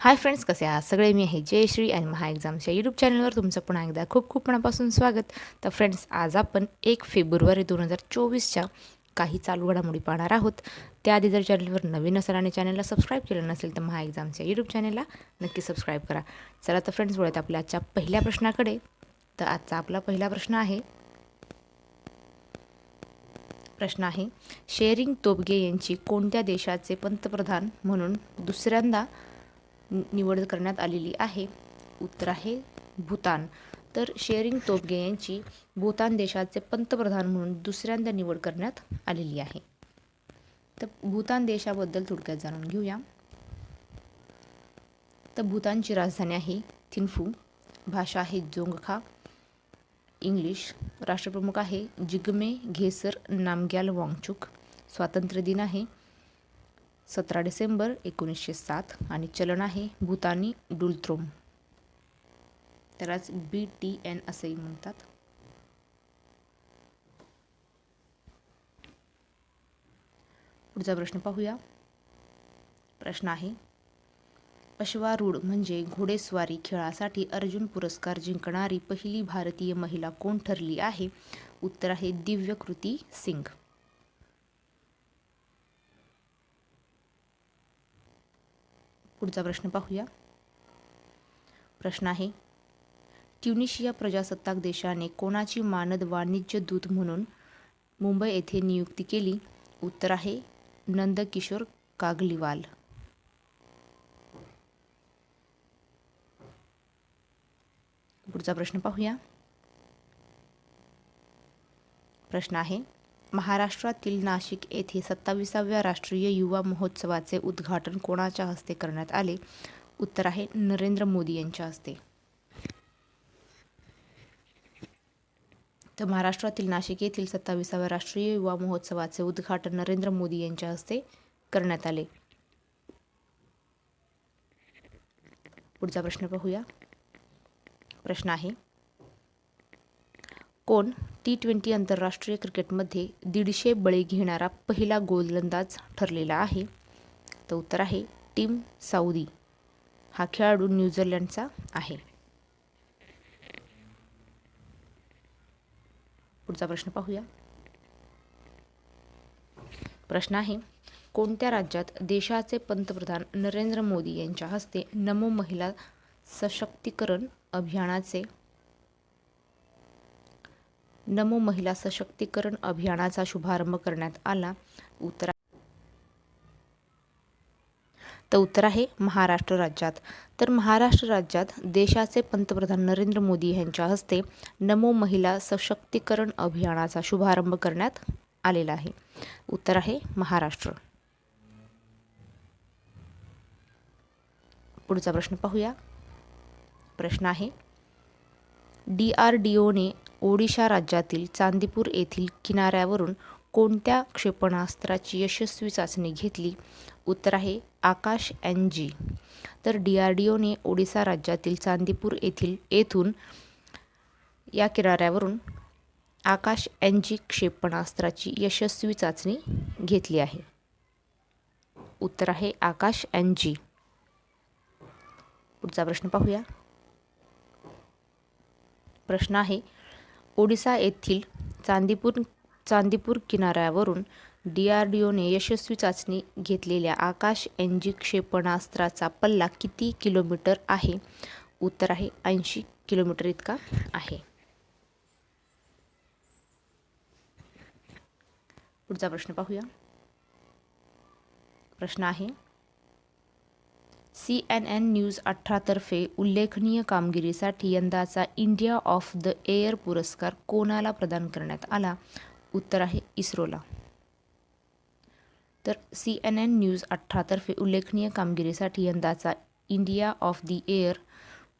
Hi friends कसे आहात? सगळे मी आहे जयश्री आणि महा एक्झाम्सच्या यूट्यूब चॅनलवर तुमचं पुन्हा एकदा खूप खूप मनापासून स्वागत. तर फ्रेंड्स आज आपण एक फेब्रुवारी दोन हजार चोवीसच्या काही चालू घडामोडी पाहणार आहोत. त्याआधी जर चॅनलवर नवीन असाल आणि चॅनलला सबस्क्राईब केलं नसेल तर महा एक्झामच्या यूट्यूब चॅनलला नक्की सबस्क्राईब करा. चला तर फ्रेंड्स वळत आपल्या आजच्या पहिल्या प्रश्नाकडे. तर आजचा आपला पहिला प्रश्न आहे प्रश्न आहे शेरिंग तोबगे यांची कोणत्या देशाचे पंतप्रधान म्हणून दुसऱ्यांदा निवड करण्यात आलेली आहे. उत्तर आहे भूतान. तर शेअरिंग तोबगे यांची भूतान देशाचे पंतप्रधान म्हणून दुसऱ्यांदा निवड करण्यात आलेली आहे. तर भूतान देशाबद्दल थोडक्यात जाणून घेऊया. तर भूतानची राजधानी आहे थिन्फू. भाषा आहे जोंगखा. इंग्लिश राष्ट्रप्रमुख आहे जिग्मे घेसर नामग्याल वांगचुक. स्वातंत्र्य दिन आहे. सतरा डिसेंबर एकोणीसशे सात आणि चलन आहे भूतानी डुलत्रोम. त्यालाच बी टी एन असेही म्हणतात. पुढचा प्रश्न पाहूया. प्रश्न आहे अश्वारूढ म्हणजे घोडेस्वारी खेळासाठी अर्जुन पुरस्कार जिंकणारी पहिली भारतीय महिला कोण ठरली आहे? उत्तर आहे दिव्यकृती सिंग पुढचा प्रश्न पाहूया. प्रश्न आहे ट्युनिशिया प्रजासत्ताक देशाने कोणाची मानद वाणिज्य दूत म्हणून मुंबई येथे नियुक्ती केली? उत्तर आहे नंदकिशोर कागलीवाल. पुढचा प्रश्न पाहूया. प्रश्न आहे महाराष्ट्रातील नाशिक येथे सत्ताविसाव्या राष्ट्रीय युवा महोत्सवाचे उद्घाटन कोणाच्या हस्ते करण्यात आले? उत्तर आहे नरेंद्र मोदी यांच्या हस्ते. तर महाराष्ट्रातील नाशिक येथील सत्ताविसाव्या राष्ट्रीय युवा महोत्सवाचे उद्घाटन नरेंद्र मोदी यांच्या हस्ते करण्यात आले. पुढचा प्रश्न पाहूया. प्रश्न आहे कोण टी ट्वेंटी आंतरराष्ट्रीय क्रिकेटमध्ये दीडशे बळी घेणारा पहिला गोलंदाज ठरलेला आहे. तर उत्तर आहे टीम साऊदी. हा खेळाडू न्यूझीलंडचा आहे. पुढचा प्रश्न पाहूया. प्रश्न आहे कोणत्या राज्यात देशाचे पंतप्रधान नरेंद्र मोदी यांच्या हस्ते नमो महिला सशक्तीकरण अभियानाचे नमो महिला सशक्तीकरण अभियानाचा शुभारंभ करण्यात आला. उत्तरा तर उत्तर आहे महाराष्ट्र राज्यात. तर महाराष्ट्र राज्यात देशाचे पंतप्रधान नरेंद्र मोदी यांच्या हस्ते नमो महिला सशक्तीकरण अभियानाचा शुभारंभ करण्यात आलेला आहे. उत्तर आहे महाराष्ट्र. पुढचा प्रश्न पाहूया. प्रश्न आहे डी आर डी ओने ओडिशा राज्यातील चांदीपूर येथील किनाऱ्यावरून कोणत्या क्षेपणास्त्राची यशस्वी चाचणी घेतली? उत्तर आहे आकाश एन जी. तर डी आर डी ओने ओडिसा राज्यातील चांदीपूर येथील येथून या किनाऱ्यावरून आकाश एन जी क्षेपणास्त्राची यशस्वी चाचणी घेतली आहे. उत्तर आहे आकाश एन जी. पुढचा प्रश्न पाहूया. प्रश्न आहे ओडिसा येथील चांदीपूर चांदीपूर किनाऱ्यावरून डी आर डी ओने यशस्वी चाचणी घेतलेल्या आकाश एन जी क्षेपणास्त्राचा पल्ला किती किलोमीटर आहे? उत्तर आहे ऐंशी किलोमीटर इतका आहे. पुढचा प्रश्न पाहूया. प्रश्न आहे सी एन एन न्यूज अठरातर्फे उल्लेखनीय कामगिरीसाठी यंदाचा इंडिया ऑफ द एअर पुरस्कार कोणाला प्रदान करण्यात आला? उत्तर आहे इस्रोला. तर सी एन एन न्यूज अठरातर्फे उल्लेखनीय कामगिरीसाठी यंदाचा इंडिया ऑफ द एअर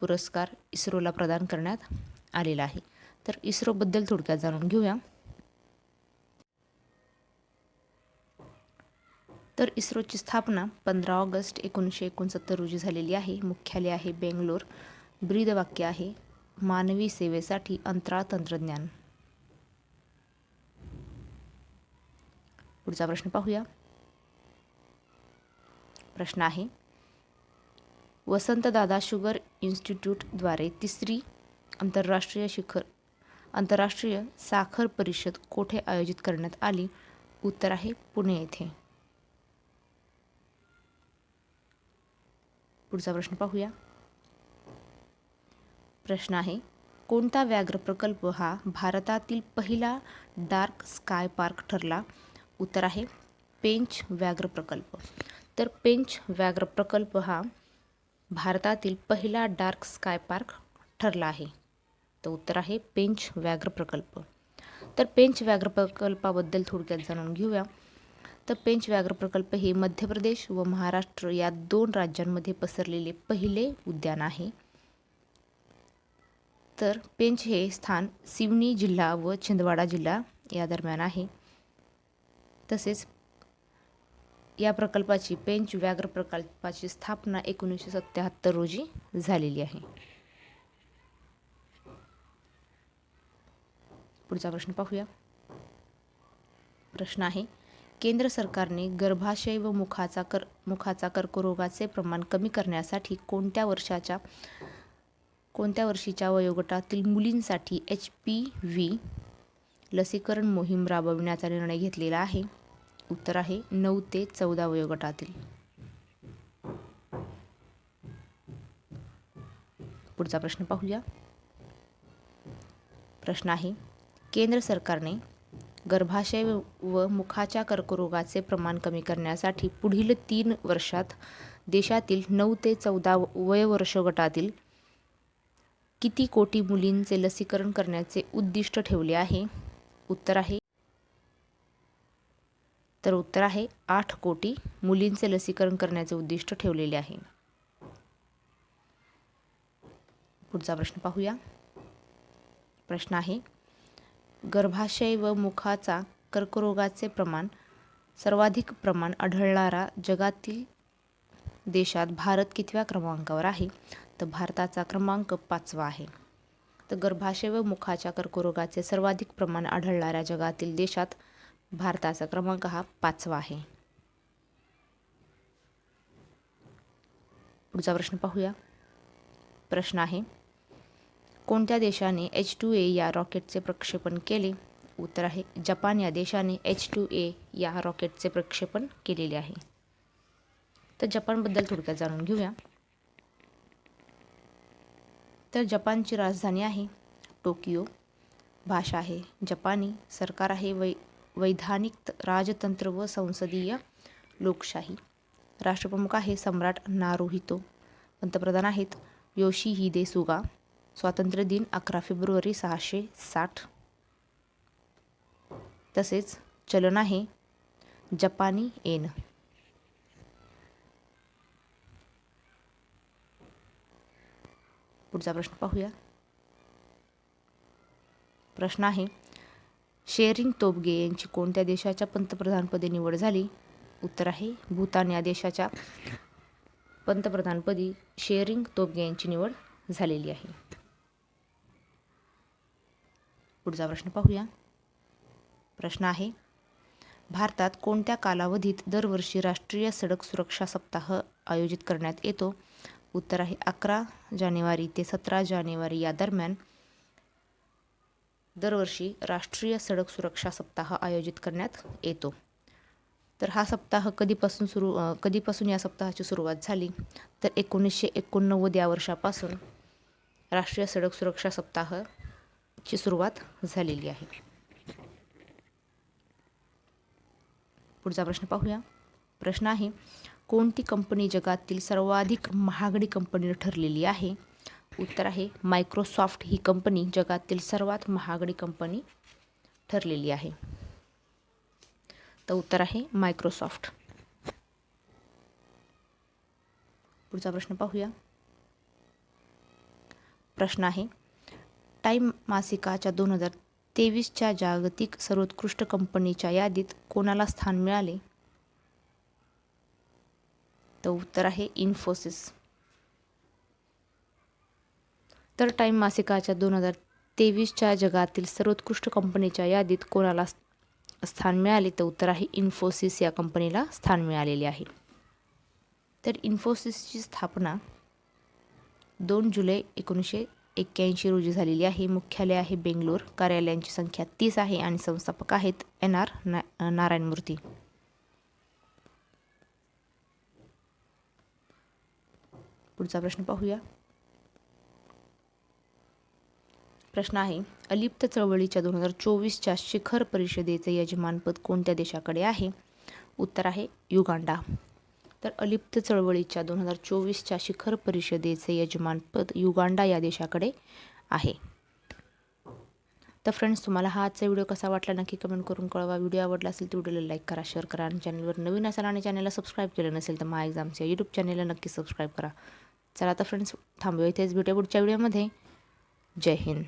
पुरस्कार इस्रोला प्रदान करण्यात आलेला आहे. तर इस्रोबद्दल थोडक्यात जाणून घेऊया. तर इस्रोची स्थापना पंधरा ऑगस्ट एकोणीसशे एकोणसत्तर रोजी झालेली आहे. मुख्यालय आहे बेंगलोर. ब्रीदवाक्य आहे मानवी सेवेसाठी अंतराळ तंत्रज्ञान. पुढचा प्रश्न पाहूया. प्रश्न आहे वसंतदादा शुगर इन्स्टिट्यूटद्वारे तिसरी आंतरराष्ट्रीय शिखर आंतरराष्ट्रीय साखर परिषद कोठे आयोजित करण्यात आली? उत्तर आहे पुणे येथे. पुढचा प्रश्न पाहूया. प्रश्न आहे कोणता व्याघ्र प्रकल्प हा भारतातील पहिला डार्क स्काय पार्क ठरला? उत्तर आहे पेंच व्याघ्र प्रकल्प. तर पेंच व्याघ्र प्रकल्प हा भारतातील पहिला डार्क स्काय पार्क ठरला आहे. तर उत्तर आहे पेंच व्याघ्र प्रकल्प. तर पेंच व्याघ्र प्रकल्पाबद्दल थोडक्यात जाणून घेऊया. तर पेंच व्याघ्र प्रकल्प हे मध्य प्रदेश व महाराष्ट्र या दोन राज्यांमध्ये पसरलेले पहिले उद्यान आहे. तर पेंच हे स्थान सिवनी जिल्हा व छिंदवाडा जिल्हा या दरम्यान आहे. तसेच या प्रकल्पाची पेंच व्याघ्र प्रकल्पाची स्थापना एकोणीसशे सत्याहत्तर रोजी झालेली आहे. पुढचा प्रश्न पाहूया. प्रश्न आहे केंद्र सरकारने गर्भाशय व मुखाचा कर मुखाचा कर्करोगाचे प्रमाण कमी करण्यासाठी कोणत्या वर्षाच्या कोणत्या वर्षीच्या वयोगटातील मुलींसाठी एच पी व्ही लसीकरण मोहीम राबविण्याचा निर्णय घेतलेला आहे? उत्तर आहे नऊ ते चौदा वयोगटातील. पुढचा प्रश्न पाहूया. प्रश्न आहे केंद्र सरकारने गर्भाशय व मुखाच्या कर्करोगाचे प्रमाण कमी करण्यासाठी पुढील तीन वर्षात देशातील नऊ ते चौदा वयवर्ष गटातील किती कोटी मुलींचे लसीकरण करण्याचे उद्दिष्ट ठेवले आहे? उत्तर आहे. तर उत्तर आहे आठ कोटी मुलींचे लसीकरण करण्याचे उद्दिष्ट ठेवलेले आहे. पुढचा प्रश्न पाहूया. प्रश्न आहे गर्भाशय व मुखाचा कर्करोगाचे प्रमाण सर्वाधिक प्रमाण आढळणारा जगातील देशात भारत कितव्या क्रमांकावर आहे? तर भारताचा क्रमांक पाचवा आहे. तर गर्भाशय व मुखाच्या कर्करोगाचे सर्वाधिक प्रमाण आढळणाऱ्या जगातील देशात भारताचा क्रमांक हा पाचवा आहे. पुढचा प्रश्न पाहूया. प्रश्न आहे कोणत्या देशाने एच टू ए या रॉकेटचे प्रक्षेपण केले? उत्तर आहे जपान या देशाने एच टू ए या रॉकेटचे प्रक्षेपण केलेले आहे. तर जपानबद्दल थोडक्यात जाणून घेऊया. तर जपानची राजधानी आहे टोकियो. भाषा आहे जपानी सरकार आहे वै वैधानिक राजतंत्र व संसदीय लोकशाही. राष्ट्रप्रमुख आहे सम्राट नारोहितो. पंतप्रधान आहेत योशी हिदे सुगा स्वातंत्र्य दिन अकरा फेब्रुवारी सहाशे साठ. तसेच चलन आहे जपानी एन पुढचा प्रश्न पाहूया. प्रश्न आहे शेअरिंग तोबगे यांची कोणत्या देशाच्या पंतप्रधानपदी निवड झाली? उत्तर आहे भूतान या देशाच्या पंतप्रधानपदी शेअरिंग तोबगे यांची निवड झालेली आहे. पुढचा प्रश्न पाहूया. प्रश्न आहे भारतात कोणत्या कालावधीत दरवर्षी राष्ट्रीय सडक सुरक्षा सप्ताह आयोजित करण्यात येतो? उत्तर आहे अकरा जानेवारी ते सतरा जानेवारी या दरम्यान दरवर्षी राष्ट्रीय सडक सुरक्षा सप्ताह आयोजित करण्यात येतो. तर हा सप्ताह कधीपासून सुरू कधीपासून या सप्ताहाची सुरुवात झाली? तर एकोणीसशे एकोणनव्वद या वर्षापासून राष्ट्रीय सडक सुरक्षा सप्ताह ची सुरुवात झालेली आहे. पुढचा प्रश्न पाहूया. प्रश्न आहे कोणती कंपनी जगातील सर्वाधिक महागडी कंपनी ठरलेली आहे? उत्तर आहे मायक्रोसॉफ्ट ही कंपनी जगातील सर्वात महागडी कंपनी ठरलेली आहे. तर उत्तर आहे मायक्रोसॉफ्ट पुढचा प्रश्न पाहूया. प्रश्न आहे टाईम मासिकाच्या दोन हजार तेवीसच्या जागतिक सर्वोत्कृष्ट कंपनीच्या यादीत कोणाला स्थान मिळाले? तर उत्तर आहे इन्फोसिस. तर टाईम मासिकाच्या दोन हजार तेवीसच्या जगातील सर्वोत्कृष्ट कंपनीच्या यादीत कोणाला स्थान मिळाले? तर उत्तर आहे इन्फोसिस या कंपनीला स्थान मिळालेले आहे. तर इन्फोसिसची स्थापना दोन जुलै एकोणीसशे एक्क्याऐंशी रोजी झालेली आहे. मुख्यालय आहे बेंगलोर. कार्यालयांची संख्या तीस आहे आणि संस्थापक आहेत एन आर ना नारायणमूर्ती पुढचा प्रश्न पाहूया. प्रश्न आहे अलिप्त चळवळीच्या दोन हजार चोवीसच्या शिखर परिषदेचे यजमानपद कोणत्या देशाकडे आहे? उत्तर आहे युगांडा. तर अलिप्त चळवळीच्या दोन हजार चोवीसच्या शिखर परिषदेचे यजमानपद युगांडा या देशाकडे आहे. तर फ्रेंड्स तुम्हाला हा आजचा व्हिडिओ कसा वाटला नक्की कमेंट करून कळवा. व्हिडिओ आवडला असेल तर व्हिडिओला लाईक करा शेअर करा आणि चॅनलवर नवीन असाल आणि चॅनलला सबस्क्राईब केलं नसेल तर मा एक्झाम्स या यूट्यूब चॅनलला नक्की सबस्क्राईब करा. चला आता फ्रेंड्स थांबूया इथेच भेटूया पुढच्या व्हिडिओमध्ये जय हिंद.